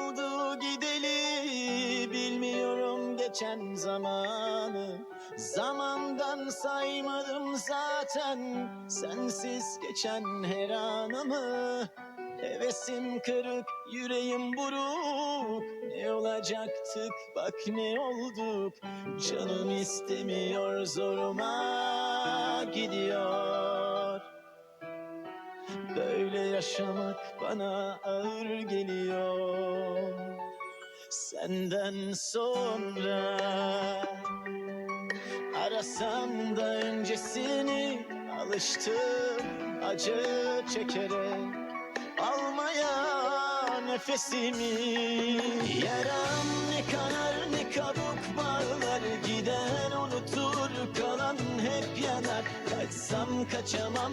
oldu gideli bilmiyorum geçen zamanı. Zamandan saymadım zaten sensiz geçen her anımı. Hevesim kırık yüreğim buruk ne olacaktık bak ne olduk. Canım istemiyor zoruma gidiyor Böyle yaşamak bana ağır geliyor. Senden sonra Arasam da öncesini alıştım acı çekerek Almaya nefesimi. Yaram ne kanar ne kabuk bağlar Giden unutur kalan hep yanar. Kaçsam kaçamam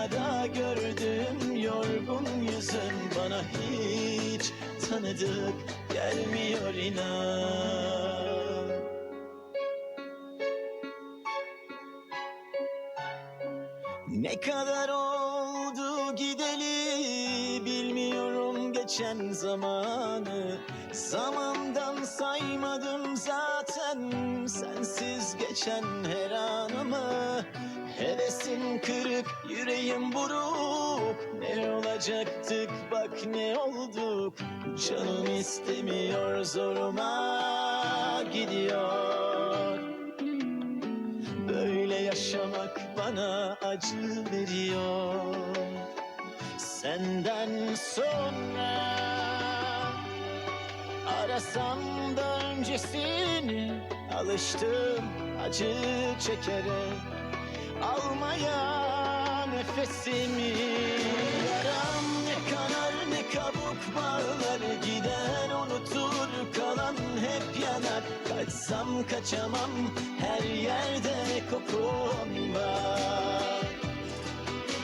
günüm Aynada gördüğüm yorgun yüzüm. Bana hiç tanıdık gelmiyor inan. Ne kadar oldu gideli bilmiyorum geçen zamanı. Zamandan saymadım zaten sensiz geçen her anımı Hevesim kırık yüreğim buruk. Ne olacaktık? Bak ne olduk. Canım istemiyor zoruma gidiyor. Böyle yaşamak bana acı veriyor. Senden sonra Arasam da öncesini Alıştım acı çekerek Almaya nefesimi. Yaram ne kanar ne kabuk bağlar Giden unutur. Kalan hep yanar. Kaçsam kaçamam her yerde kokun var.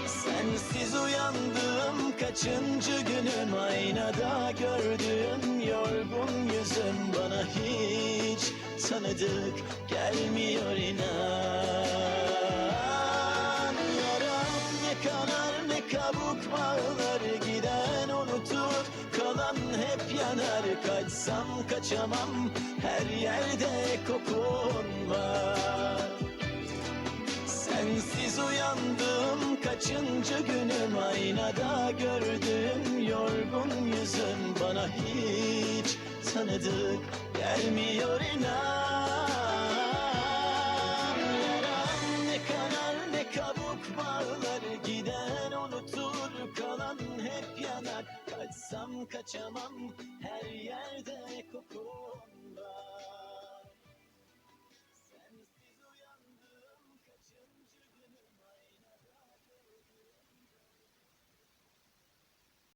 Sensiz uyandım kaçıncı günüm? Aynada gördüğüm yorgun yüzüm Bana hiç tanıdık gelmiyor inan Kaçsam kaçamam her yerde kokun var. Sensiz uyandım kaçıncı günüm? Aynada gördüğüm yorgun yüzüm Bana hiç tanıdık gelmiyor inan. Yaram ne kanar ne kabuk bağlar Giden unutur kalan hep yanar Kaçsam kaçamam her yerde kokun var.